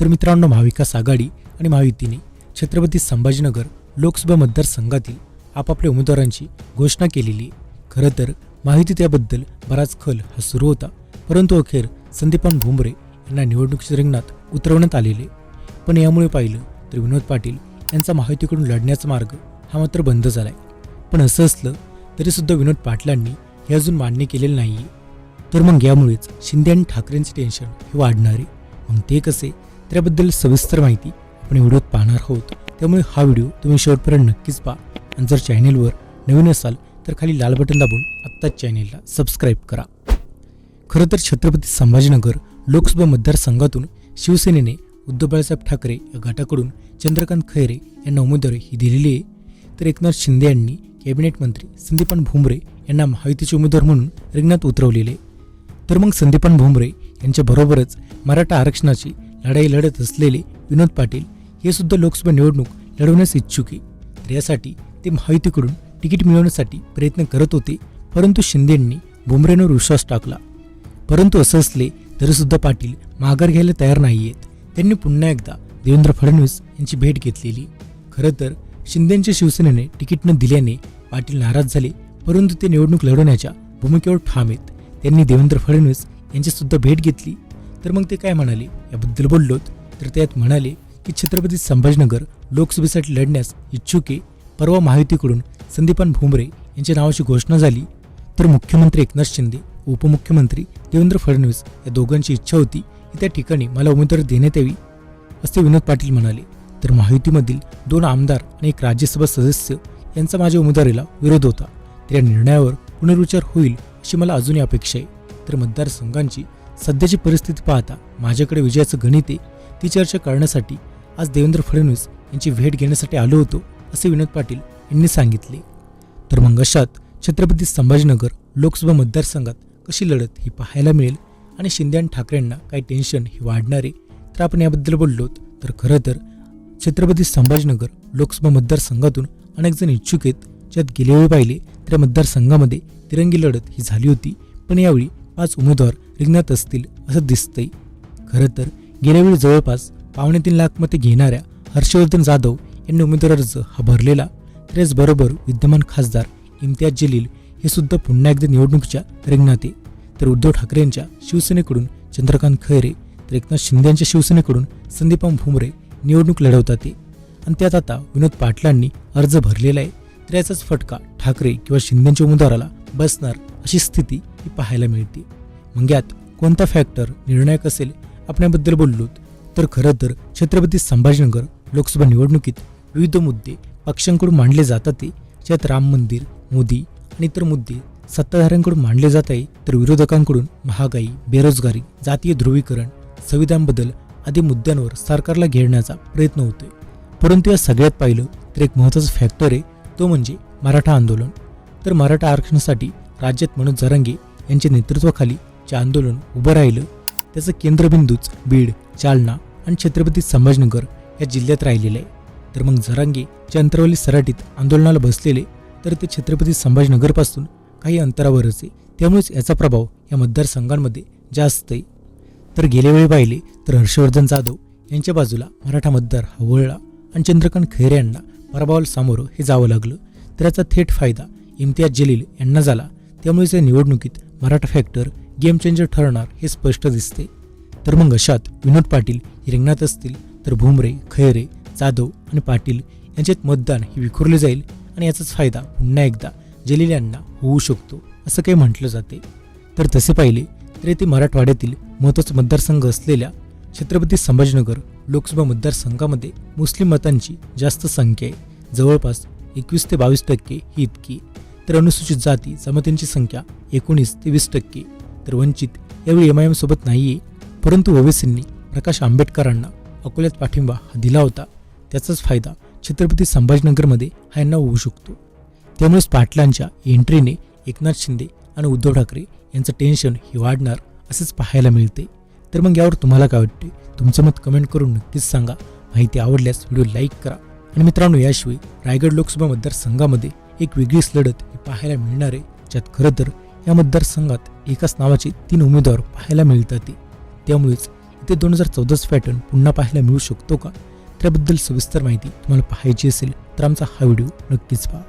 तर मित्रांनो महाविकास आघाडी आणि महायुतीने छत्रपती संभाजीनगर लोकसभा मतदारसंघातील आपापल्या उमेदवारांची घोषणा केलेली आहे. खरं तर माहिती त्याबद्दल बराच खल हा सुरू होता परंतु अखेर संदीपान भुमरे यांना निवडणुकीच्या रिंगणात उतरवण्यात आलेले पण यामुळे पाहिलं तर विनोद पाटील यांचा महायुतीकडून लढण्याचा मार्ग हा मात्र बंद झालाय. पण असं असलं तरीसुद्धा विनोद पाटलांनी हे अजून मान्य केलेलं नाही तर मग यामुळेच शिंदे आणि ठाकरेंचे टेन्शन हे वाढणारे मग ते कसे? त्याबद्दल सविस्तर माहिती आपण व्हिडिओत पाहणार आहोत. त्यामुळे हा व्हिडिओ तुम्ही शेवटपर्यंत नक्कीच पहा. आणि जर चॅनेलवर नवीन असाल तर खाली लाल बटन दाबून आत्ताच चॅनेलला सबस्क्राईब करा. खरं तर छत्रपती संभाजीनगर लोकसभा मतदारसंघातून शिवसेनेने उद्धव बाळासाहेब ठाकरे या गटाकडून चंद्रकांत खैरे यांना उमेदवारी ही दिलेली आहे. तर एकनाथ शिंदे यांनी कॅबिनेट मंत्री संदीपान भुमरे यांना महायुतीचे उमेदवार म्हणून रिंगणात उतरवलेले तर मग संदीपान भुमरे यांच्याबरोबरच मराठा आरक्षणाची लढाई लढत असलेले विनोद पाटील हे सुद्धा लोकसभा निवडणूक लढवण्यास इच्छुक आहे. तर यासाठी ते महायुतीकडून तिकीट मिळवण्यासाठी प्रयत्न करत होते परंतु शिंदेंनी बुमरेंवर विश्वास टाकला. परंतु असं असले तरीसुद्धा पाटील माघार घ्यायला तयार नाही आहेत त्यांनी पुन्हा एकदा देवेंद्र फडणवीस यांची भेट घेतलेली. खरं तर शिंदेंच्या शिवसेनेने तिकीट न दिल्याने पाटील नाराज झाले परंतु ते निवडणूक लढवण्याच्या भूमिकेवर ठाम आहेत. त्यांनी देवेंद्र फडणवीस यांची सुद्धा भेट घेतली. तर मग ते काय म्हणाले? याबद्दल बोललोत. तर त्यात म्हणाले की छत्रपती संभाजीनगर लोकसभेसाठी लढण्यास इच्छुके परवा महायुतीकडून संदीपान भुमरे यांच्या नावाची घोषणा झाली. तर मुख्यमंत्री एकनाथ शिंदे उपमुख्यमंत्री देवेंद्र फडणवीस या दोघांची इच्छा होती की त्या ठिकाणी मला उमेदवार देण्यात यावी असे विनोद पाटील म्हणाले. तर महायुतीमधील दोन आमदार आणि एक राज्यसभा सदस्य यांचा माझ्या उमेदवारीला विरोध होता. तर या निर्णयावर पुनर्विचार होईल अशी मला अजूनही अपेक्षा आहे. तर मतदारसंघांची सध्याची परिस्थिती पाहता माझ्याकडे विजयाचं गणित आहे ती चर्चा करण्यासाठी आज देवेंद्र फडणवीस यांची भेट घेण्यासाठी आलो होतो असे विनोद पाटील यांनी सांगितले. तर मग अशात छत्रपती संभाजीनगर लोकसभा मतदारसंघात कशी लढत ही पाहायला मिळेल आणि शिंदे आणि ठाकरेंना काही टेन्शन ही वाढणार आहे तर आपण याबद्दल बोललोत तर खरं तर छत्रपती संभाजीनगर लोकसभा मतदारसंघातून अनेक जण इच्छुक आहेत. ज्यात गेले वेळी पाहिले तर या मतदारसंघामध्ये तिरंगी लढत ही झाली होती. पण यावेळी पाच उमेदवार रिंगणात असतील असं दिसतंय. खरं तर गेल्यावेळी जवळपास पावणे तीन लाख मते घेणाऱ्या हर्षवर्धन जाधव यांनी उमेदवार अर्ज हा भरलेला. त्याचबरोबर विद्यमान खासदार इम्तियाज जलील हे सुद्धा पुन्हा एकदा निवडणुकीच्या रिंगणात आहे. तर उद्धव ठाकरे यांच्या शिवसेनेकडून चंद्रकांत खैरे तर एकनाथ शिंदे यांच्या शिवसेनेकडून संदीपान भुमरे निवडणूक लढवतात ते आणि त्यात आता विनोद पाटलांनी अर्ज भरलेला आहे. तर याचाच फटका ठाकरे किंवा शिंदेच्या उमेदवाराला बसणार अशी स्थिती ही पाहायला मिळते. मग यात कोणता फॅक्टर निर्णायक असेल आपल्याबद्दल बोललोत तर खरं तर छत्रपती संभाजीनगर लोकसभा निवडणुकीत विविध मुद्दे पक्षांकडून मांडले जातात ज्यात राम मंदिर मोदी आणि इतर मुद्दे सत्ताधाऱ्यांकडून मांडले जात आहे तर विरोधकांकडून महागाई बेरोजगारी जातीय ध्रुवीकरण संविधान बदल आदी मुद्द्यांवर सरकारला घेरण्याचा प्रयत्न होतोय. परंतु या सगळ्यात पाहिलं तर एक महत्त्वाचं फॅक्टर आहे तो म्हणजे मराठा आंदोलन. तर मराठा आरक्षणासाठी राज्यात मनोज जरांगे यांच्या नेतृत्वाखाली जे आंदोलन उभं राहिलं त्याचं केंद्रबिंदूच बीड जालना आणि छत्रपती संभाजनगर या जिल्ह्यात राहिलेलं आहे. तर मग जरांगे जे अंतरवली सराटीत आंदोलनाला बसलेले तर ते छत्रपती संभाजनगरपासून काही अंतरावरच आहे. त्यामुळेच याचा प्रभाव या मतदारसंघांमध्ये जास्त आहे. तर गेल्यावेळी पाहिले तर हर्षवर्धन जाधव यांच्या बाजूला मराठा मतदार हा वळला आणि चंद्रकांत खैरे यांना पराभवाला सामोरं हे जावं लागलं. तर याचा थेट फायदा इम्तियाज जलील यांना झाला. त्यामुळेच या निवडणुकीत मराठा फॅक्टर गेम चेंजर ठरणार हे स्पष्ट दिसते. तर मग अशात विनोद पाटील हे रिंगणात असतील तर भुमरे खैरे जाधव आणि पाटील यांच्यात मतदान हे विखुरले जाईल आणि याचाच फायदा पुन्हा एकदा जलील यांना होऊ शकतो असं काही म्हटलं जाते. तर तसे पाहिले तर येथे मराठवाड्यातील महत्त्वाचा मतदारसंघ असलेल्या छत्रपती संभाजीनगर लोकसभा मतदारसंघामध्ये मुस्लिम मतांची जास्त संख्या आहे. जवळपास एकवीस ते बावीस टक्के ही इतकी तर अनुसूचित जाती जमातींची संख्या एकोणीस ते वीस टक्के. तर वंचित यावेळी एम आय एमसोबत नाही आहे परंतु ओवेसींनी प्रकाश आंबेडकरांना अकोल्यात पाठिंबा हा दिला होता. त्याचाच फायदा छत्रपती संभाजीनगरमध्ये हा यांना होऊ शकतो. त्यामुळेच पाटलांच्या एंट्रीने एकनाथ शिंदे आणि उद्धव ठाकरे यांचं टेन्शन हे वाढणार असेच पाहायला मिळते. तर मग यावर तुम्हाला काय वाटते? तुमचं मत कमेंट करून नक्कीच सांगा. माहिती आवडल्यास व्हिडिओ लाईक करा. आणि मित्रांनो याशिवाय रायगड लोकसभा मतदारसंघामध्ये एक वेगळीच लढत ही पाहायला मिळणार आहे. ज्यात खरं तर या मतदारसंघात एकाच नावाचे तीन उमेदवार पाहायला मिळतात. ते त्यामुळेच ते दोन हजार चौदाच पॅटर्न पुन्हा पाहायला मिळू शकतो का? त्याबद्दल सविस्तर माहिती तुम्हाला पाहायची असेल तर आमचा हा व्हिडिओ नक्कीच पहा.